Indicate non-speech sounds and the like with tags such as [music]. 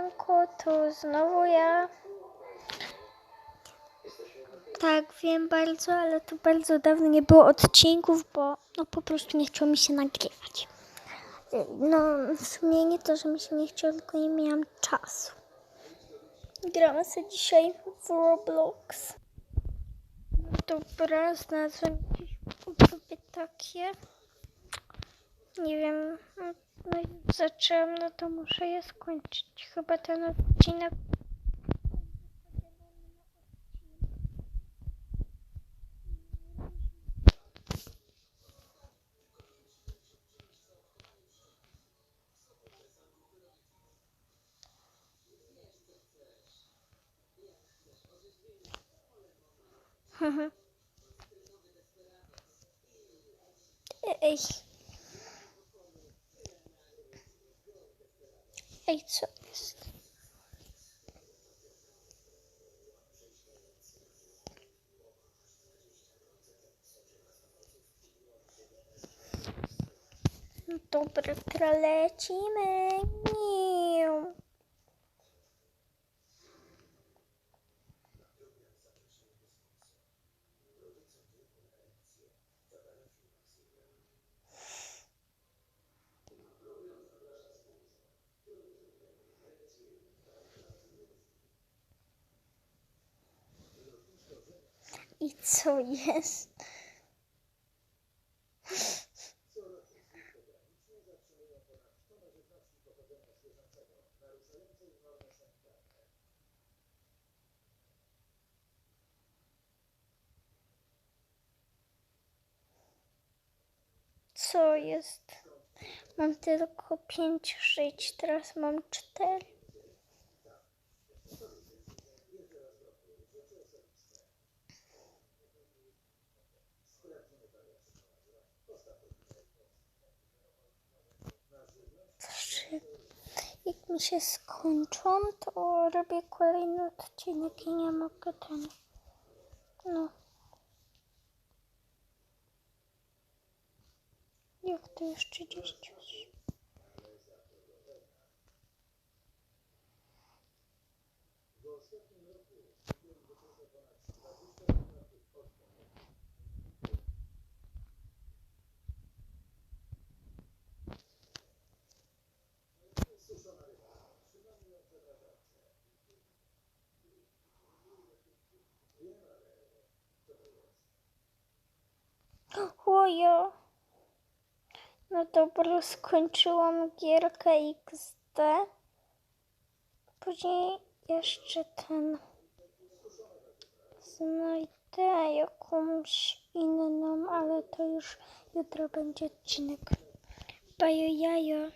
Siemanko, to znowu ja. Tak, wiem bardzo, ale to bardzo dawno nie było odcinków, bo no po prostu nie chciało mi się nagrywać. No, w sumie nie to, że mi się nie chciało, tylko nie miałam czasu. Gramy sobie dzisiaj w Roblox. Dobra, znalazłem jakieś takie. Nie wiem, no i zaczęłam, no to muszę je skończyć. Chyba ten odcinek. [laughs] Ej. Ej, co jest? No Dobra, teraz lecimy. Nie. I co jest? Co jest? Mam tylko pięć żyć, teraz mam cztery. Jak mi się skończą, to robię kolejny odcinek i nie mogę ten. No. Jak to jeszcze 30? Ojo. No dobra, skończyłam gierkę XD. Później jeszcze ten. Znajdę jakąś inną, ale to już jutro będzie odcinek. Bajo jajo.